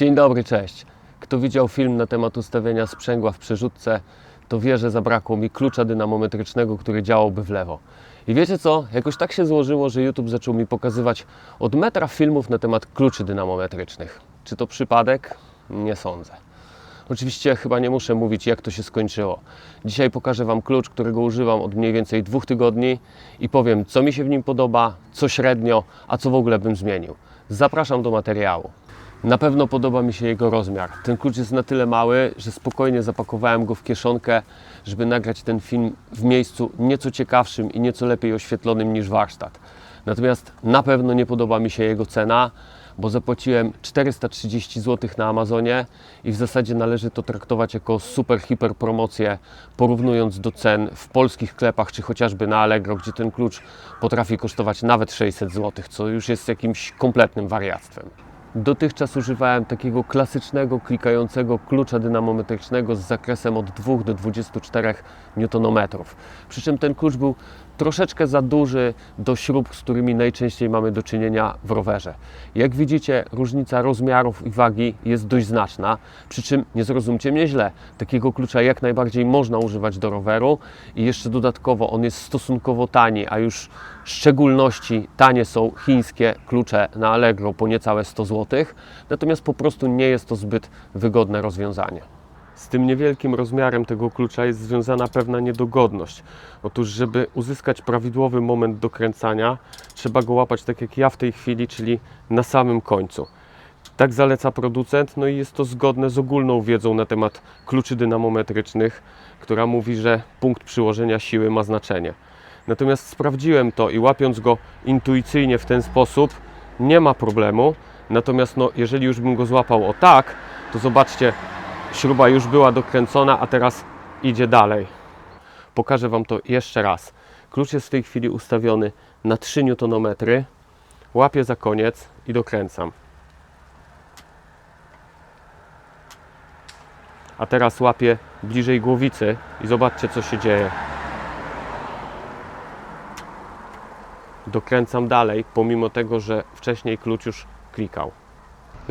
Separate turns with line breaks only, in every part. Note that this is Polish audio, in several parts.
Dzień dobry, cześć. Kto widział film na temat ustawienia sprzęgła w przerzutce, to wie, że zabrakło mi klucza dynamometrycznego, który działałby w lewo. I wiecie co? Jakoś tak się złożyło, że YouTube zaczął mi pokazywać od metra filmów na temat kluczy dynamometrycznych. Czy to przypadek? Nie sądzę. Oczywiście chyba nie muszę mówić, jak to się skończyło. Dzisiaj pokażę Wam klucz, którego używam od mniej więcej dwóch tygodni i powiem, co mi się w nim podoba, co średnio, a co w ogóle bym zmienił. Zapraszam do materiału. Na pewno podoba mi się jego rozmiar. Ten klucz jest na tyle mały, że spokojnie zapakowałem go w kieszonkę, żeby nagrać ten film w miejscu nieco ciekawszym i nieco lepiej oświetlonym niż warsztat. Natomiast na pewno nie podoba mi się jego cena, bo zapłaciłem 430 zł na Amazonie i w zasadzie należy to traktować jako super, hiper promocję, porównując do cen w polskich sklepach, czy chociażby na Allegro, gdzie ten klucz potrafi kosztować nawet 600 zł, co już jest jakimś kompletnym wariactwem. Dotychczas używałem takiego klasycznego, klikającego klucza dynamometrycznego z zakresem od 2 do 24 Nm. Przy czym ten klucz był troszeczkę za duży do śrub, z którymi najczęściej mamy do czynienia w rowerze. Jak widzicie, różnica rozmiarów i wagi jest dość znaczna. Przy czym nie zrozumcie mnie źle, takiego klucza jak najbardziej można używać do roweru i jeszcze dodatkowo on jest stosunkowo tani, a już w szczególności tanie są chińskie klucze na Allegro po niecałe 100 zł, natomiast po prostu nie jest to zbyt wygodne rozwiązanie. Z tym niewielkim rozmiarem tego klucza jest związana pewna niedogodność. Otóż, żeby uzyskać prawidłowy moment dokręcania, trzeba go łapać tak jak ja w tej chwili, czyli na samym końcu. Tak zaleca producent, no i jest to zgodne z ogólną wiedzą na temat kluczy dynamometrycznych, która mówi, że punkt przyłożenia siły ma znaczenie. Natomiast sprawdziłem to i łapiąc go intuicyjnie w ten sposób, nie ma problemu. Natomiast no, jeżeli już bym go złapał o tak, to zobaczcie, śruba już była dokręcona, a teraz idzie dalej. Pokażę Wam to jeszcze raz. Klucz jest w tej chwili ustawiony na 3 Nm. Łapię za koniec i dokręcam. A teraz łapię bliżej głowicy i zobaczcie co się dzieje. Dokręcam dalej, pomimo tego, że wcześniej klucz już klikał.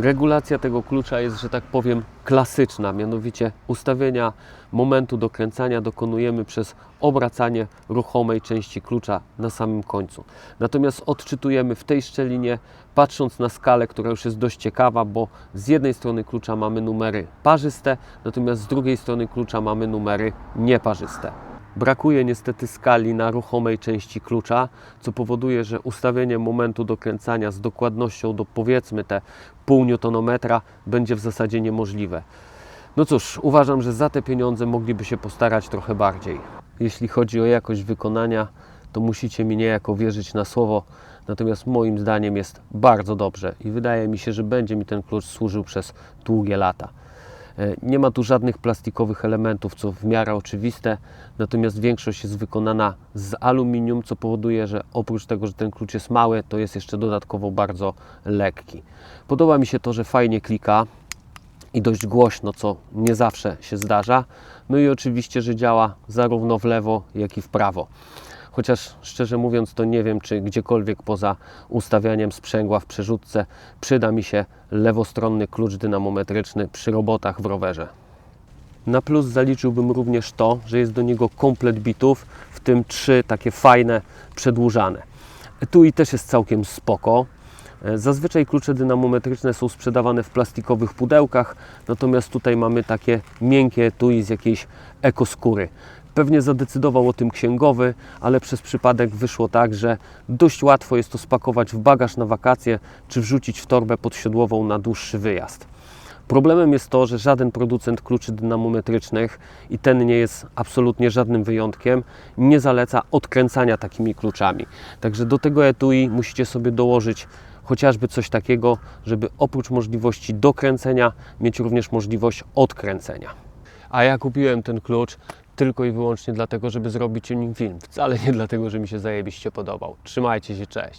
Regulacja tego klucza jest, że tak powiem, klasyczna, mianowicie ustawienia momentu dokręcania dokonujemy przez obracanie ruchomej części klucza na samym końcu. Natomiast odczytujemy w tej szczelinie, patrząc na skalę, która już jest dość ciekawa, bo z jednej strony klucza mamy numery parzyste, natomiast z drugiej strony klucza mamy numery nieparzyste. Brakuje niestety skali na ruchomej części klucza, co powoduje, że ustawienie momentu dokręcania z dokładnością do powiedzmy te pół newtonometra będzie w zasadzie niemożliwe. No cóż, uważam, że za te pieniądze mogliby się postarać trochę bardziej. Jeśli chodzi o jakość wykonania, to musicie mi niejako wierzyć na słowo, natomiast moim zdaniem jest bardzo dobrze i wydaje mi się, że będzie mi ten klucz służył przez długie lata. E, Nie ma tu żadnych plastikowych elementów, co w miarę oczywiste, natomiast większość jest wykonana z aluminium, co powoduje, że oprócz tego, że ten klucz jest mały, to jest jeszcze dodatkowo bardzo lekki. Podoba mi się to, że fajnie klika i dość głośno, co nie zawsze się zdarza. No i oczywiście, że działa zarówno w lewo, jak i w prawo. Chociaż szczerze mówiąc, to nie wiem, czy gdziekolwiek poza ustawianiem sprzęgła w przerzutce przyda mi się lewostronny klucz dynamometryczny przy robotach w rowerze. Na plus zaliczyłbym również to, że jest do niego komplet bitów, w tym trzy takie fajne, przedłużane. Etui też jest całkiem spoko. E, Zazwyczaj klucze dynamometryczne są sprzedawane w plastikowych pudełkach, natomiast tutaj mamy takie miękkie etui z jakiejś ekoskóry. Pewnie zadecydował o tym księgowy, ale przez przypadek wyszło tak, że dość łatwo jest to spakować w bagaż na wakacje, czy wrzucić w torbę podsiodłową na dłuższy wyjazd. Problemem jest to, że żaden producent kluczy dynamometrycznych, i ten nie jest absolutnie żadnym wyjątkiem, nie zaleca odkręcania takimi kluczami. Także do tego etui musicie sobie dołożyć chociażby coś takiego, żeby oprócz możliwości dokręcenia mieć również możliwość odkręcenia. A ja kupiłem ten klucz tylko i wyłącznie dlatego, żeby zrobić o nim film. Wcale nie dlatego, że mi się zajebiście podobał. Trzymajcie się, cześć.